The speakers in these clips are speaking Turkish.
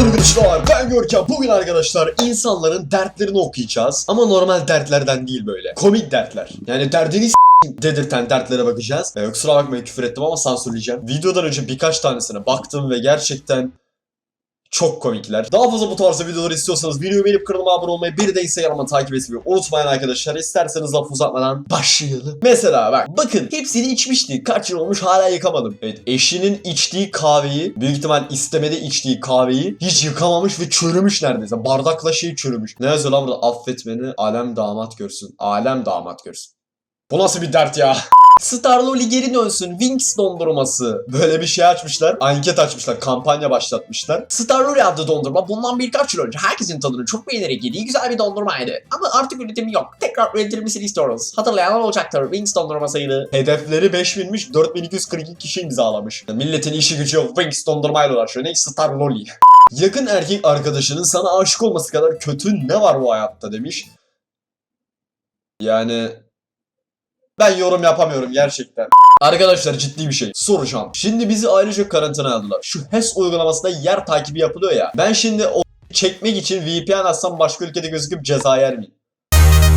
Arkadaşlar ben Görkem. Bugün arkadaşlar insanların dertlerini okuyacağız. Ama normal dertlerden değil böyle. Komik dertler. Yani derdini dedirten dertlere bakacağız. Ee, kusura bakmayın küfür ettim ama sansürleyeceğim. Videodan önce birkaç tanesine baktım ve gerçekten çok komikler. Daha fazla bu tarzda videoları istiyorsanız videoyu beğenip kanalıma abone olmayı bir de Instagram'dan takip etmeyi unutmayın arkadaşlar. İsterseniz laf uzatmadan başlayalım. Mesela bak bakın hepsini içmişti. Kaç yıl olmuş hala yıkamadım. Evet eşinin içtiği kahveyi büyük ihtimal istemede içtiği kahveyi hiç yıkamamış ve çürümüş neredeyse. Bardakla şey çürümüş. Ne yazıyor lan burada? Affet beni alem damat görsün. Alem damat görsün. Bu nasıl bir dert ya? Star Loli geri dönsün. Wings dondurması. Böyle bir şey açmışlar. Anket açmışlar. Kampanya başlatmışlar. Star Loli adlı dondurma bundan birkaç yıl önce herkesin tadını çok beğenerek yediği güzel bir dondurmaydı. Ama artık üretimi yok. Tekrar üretilmesini istiyoruz. Hatırlayanlar olacaktır. Wings dondurmasıydı. Hedefleri 5000'miş. 4242 kişi imzalamış. Milletin işi gücü. Wings dondurmayla uğraşıyor. Ne? Star Loli. Yakın erkek arkadaşının sana aşık olması kadar kötü ne var bu hayatta demiş. Yani ben yorum yapamıyorum gerçekten. Arkadaşlar ciddi bir şey soracağım. Şimdi bizi ayrıca karantina aldılar. Şu HES uygulamasında yer takibi yapılıyor ya. Ben şimdi o çekmek için VPN açsam başka ülkede gözüküp ceza yer miyim?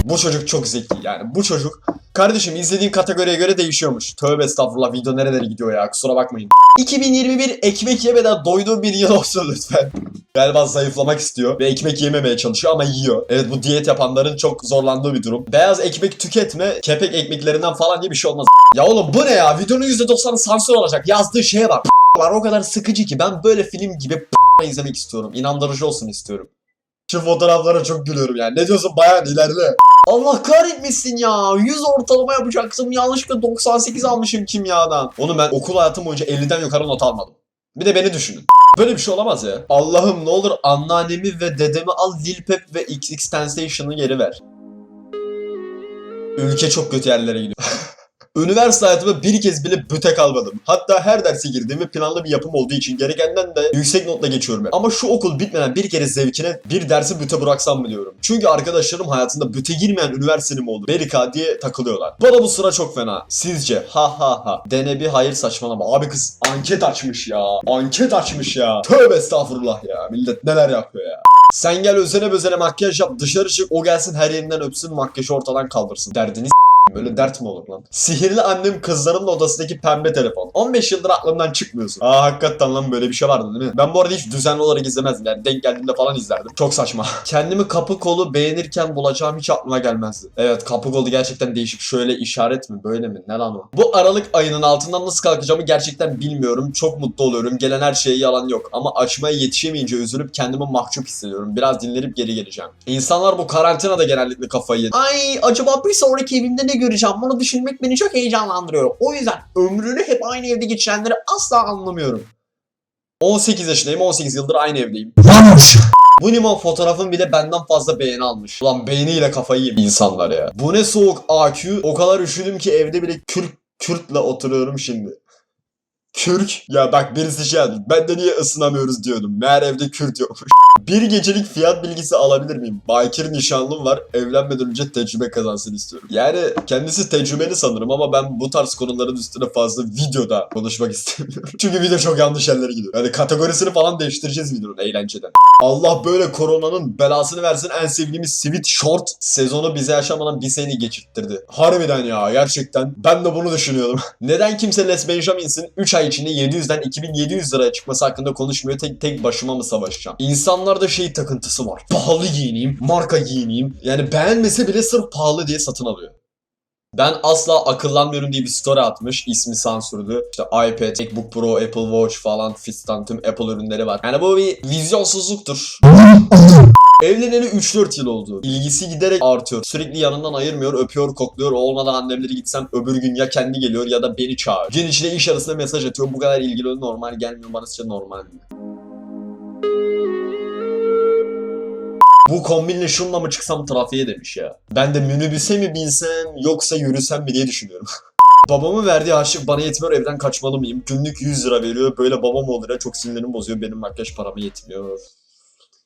Bu çocuk çok zeki yani bu çocuk Kardeşim izlediğin kategoriye göre değişiyormuş. Tövbe estağfurullah video nerelere gidiyor ya kusura bakmayın. 2021 ekmek yemeden doyduğu bir yıl olsun lütfen. Galiba zayıflamak istiyor ve ekmek yememeye çalışıyor ama yiyor. Evet bu diyet yapanların çok zorlandığı bir durum. Beyaz ekmek tüketme, kepek ekmeklerinden falan diye bir şey olmaz. Ya oğlum bu ne ya? Videonun %90'ı sansür olacak. Yazdığı şeye bak. var o kadar sıkıcı ki ben böyle film gibi izlemek istiyorum. İnandırıcı olsun istiyorum. Şu fotoğraflara çok gülüyorum yani. Ne diyorsun bayan ilerle. Allah kahretmesin ya. 100 ortalama yapacaksın. Yanlışlıkla 98 almışım kimyadan. Onu ben okul hayatım boyunca 50'den yukarı not almadım. Bir de beni düşünün. Böyle bir şey olamaz ya. Allah'ım ne olur anneannemi ve dedemi al Lil Pep ve XX Tensation'ı geri ver. Ülke çok kötü yerlere gidiyor. Üniversite hayatımda bir kez bile büte kalmadım. Hatta her derse girdiğim ve planlı bir yapım olduğu için gerekenden de yüksek notla geçiyorum. Ama şu okul bitmeden bir kere zevkine bir dersi büte bıraksam mı diyorum. Çünkü arkadaşlarım hayatında büte girmeyen üniversitenin oldu? Berika diye takılıyorlar. Bana bu sıra çok fena. Sizce? Ha ha ha. Dene bir hayır saçmalama. Abi kız anket açmış ya. Anket açmış ya. Tövbe estağfurullah ya. Millet neler yapıyor ya. Sen gel özene bezene makyaj yap dışarı çık o gelsin her yerinden öpsün makyajı ortadan kaldırsın. Derdini Böyle dert mi olur lan? Sihirli annem kızlarımın odasındaki pembe telefon. 15 yıldır aklımdan çıkmıyorsun. Aa hakikaten lan böyle bir şey vardı değil mi? Ben bu arada hiç düzenli olarak izlemezdim. Yani denk geldiğinde falan izlerdim. Çok saçma. Kendimi kapı kolu beğenirken bulacağım hiç aklıma gelmezdi. Evet kapı kolu gerçekten değişik. Şöyle işaret mi? Böyle mi? Ne lan o? Bu Aralık ayının altından nasıl kalkacağımı gerçekten bilmiyorum. Çok mutlu oluyorum. Gelen her şeye yalan yok. Ama açmaya yetişemeyince üzülüp kendimi mahcup hissediyorum. Biraz dinlenip geri geleceğim. İnsanlar bu karantinada genellikle kafayı. Ay acaba bir sonraki evimde ne göreceğim? Bunu düşünmek beni çok heyecanlandırıyor. O yüzden ömrünü hep aynı evde geçirenleri asla anlamıyorum. 18 yaşındayım, 18 yıldır aynı evdeyim. Bu limon fotoğrafın bile benden fazla beğeni almış. Ulan beğeniyle kafayı yiyeyim insanlar ya. Bu ne soğuk AQ. O kadar üşüdüm ki evde bile kürk kürtle oturuyorum şimdi. Kürk? Ya bak birisi şey yazmış. Ben de niye ısınamıyoruz diyordum. Meğer evde kürt yokmuş. Bir gecelik fiyat bilgisi alabilir miyim? Bakir nişanlım var. Evlenmeden önce tecrübe kazansın istiyorum. Yani kendisi tecrübeli sanırım ama ben bu tarz konuların üstüne fazla videoda konuşmak istemiyorum. Çünkü video çok yanlış yerlere gidiyor. Yani kategorisini falan değiştireceğiz videonun eğlenceden. Allah böyle koronanın belasını versin en sevdiğimiz Sweet Short sezonu bize yaşamadan bir seni geçirttirdi. Harbiden ya gerçekten ben de bunu düşünüyordum. Neden kimse Les Benjamins'in 3 ay içinde 700'den 2700 liraya çıkması hakkında konuşmuyor tek tek başıma mı savaşacağım? İnsanlarda şey takıntısı var. Pahalı giyineyim, marka giyineyim. Yani beğenmese bile sırf pahalı diye satın alıyor. Ben asla akıllanmıyorum diye bir story atmış. İsmi sansürdü. İşte iPad, MacBook Pro, Apple Watch falan fistan tüm Apple ürünleri var. Yani bu bir vizyonsuzluktur. Evleneli 3-4 yıl oldu. İlgisi giderek artıyor. Sürekli yanından ayırmıyor, öpüyor, kokluyor. Olmadan annemleri gitsem öbür gün ya kendi geliyor ya da beni çağırıyor. Gün içinde iş arasında mesaj atıyor. Bu kadar ilgili normal gelmiyor. Bana sizce normal mi? Bu kombinle şunla mı çıksam trafiğe demiş ya. Ben de minibüse mi binsem yoksa yürüsem mi diye düşünüyorum. Babamın verdiği harçlık bana yetmiyor evden kaçmalı mıyım? Günlük 100 lira veriyor. Böyle babam olur ya çok sinirlerimi bozuyor. Benim makyaj parama yetmiyor.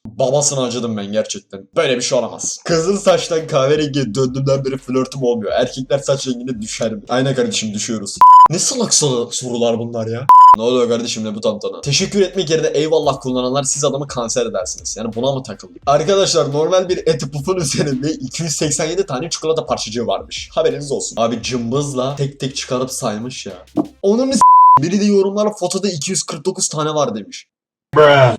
Babasına acıdım ben gerçekten. Böyle bir şey olamaz. Kızıl saçtan kahverengiye döndüğümden beri flörtüm olmuyor. Erkekler saç rengine düşer mi? Aynen kardeşim düşüyoruz. Ne salak sorular bunlar ya. Ne oluyor kardeşim ne bu tantana? Teşekkür etmek yerine eyvallah kullananlar siz adamı kanser edersiniz. Yani buna mı takıldık? Arkadaşlar normal bir eti pufun üzerinde 287 tane çikolata parçacığı varmış. Haberiniz olsun. Abi cımbızla tek tek çıkarıp saymış ya. Onun biri de yorumlara fotoda 249 tane var demiş.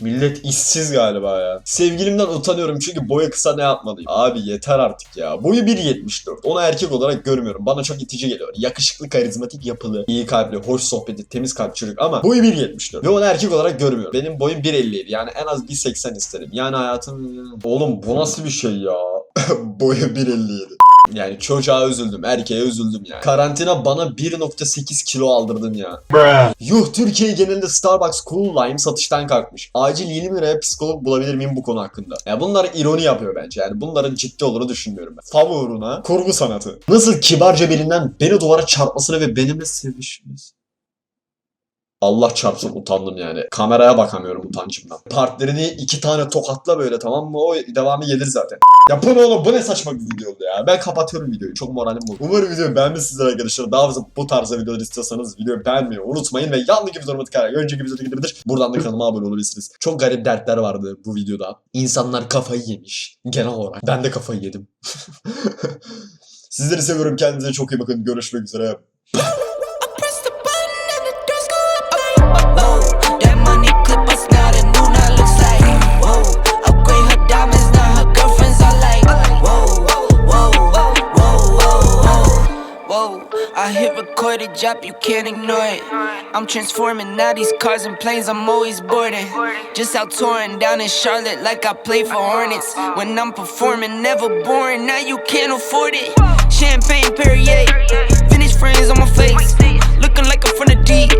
Millet işsiz galiba ya. Sevgilimden utanıyorum çünkü boyu kısa ne yapmalıyım? Abi yeter artık ya. Boyu 1.74. Onu erkek olarak görmüyorum. Bana çok itici geliyor. Yakışıklı, karizmatik, yapılı, iyi kalpli, hoş sohbeti, temiz kalp çocuk ama boyu 1.74. Ve onu erkek olarak görmüyorum. Benim boyum 1.57. Yani en az 1.80 isterim. Yani hayatım... Oğlum bu nasıl bir şey ya? boyu 1.57. Yani çocuğa üzüldüm, erkeğe üzüldüm yani. Karantina bana 1.8 kilo aldırdın ya. Yuh Türkiye genelinde Starbucks Cool Lime satıştan kalkmış. Acil 20 liraya psikolog bulabilir miyim bu konu hakkında? Ya bunlar ironi yapıyor bence yani bunların ciddi olduğunu düşünmüyorum ben. Fav kurgu sanatı. Nasıl kibarca birinden beni duvara çarpmasını ve benimle sevişmesi. Allah çarpsın utandım yani. Kameraya bakamıyorum utancımdan. Partnerini iki tane tokatla böyle tamam mı? O devamı gelir zaten. Ya bu ne oğlum bu ne saçma bir video oldu ya. Ben kapatıyorum videoyu. Çok moralim bozuldu. Umarım videoyu beğenmişsinizdir arkadaşlar. Daha fazla bu tarzda videolar istiyorsanız videoyu beğenmeyi unutmayın ve yanındaki videolarıma tıklayarak önceki videodaki gibidir. Buradan da kanalıma abone olabilirsiniz. Çok garip dertler vardı bu videoda. İnsanlar kafayı yemiş. Genel olarak. Ben de kafayı yedim. Sizleri seviyorum. Kendinize çok iyi bakın. Görüşmek üzere. I hit record a drop, you can't ignore it. I'm transforming now these cars and planes. I'm always boarding. Just out touring down in Charlotte like I play for Hornets. When I'm performing, never boring. Now you can't afford it. Champagne Perrier, vintage friends on my face. Looking like I'm from the deep.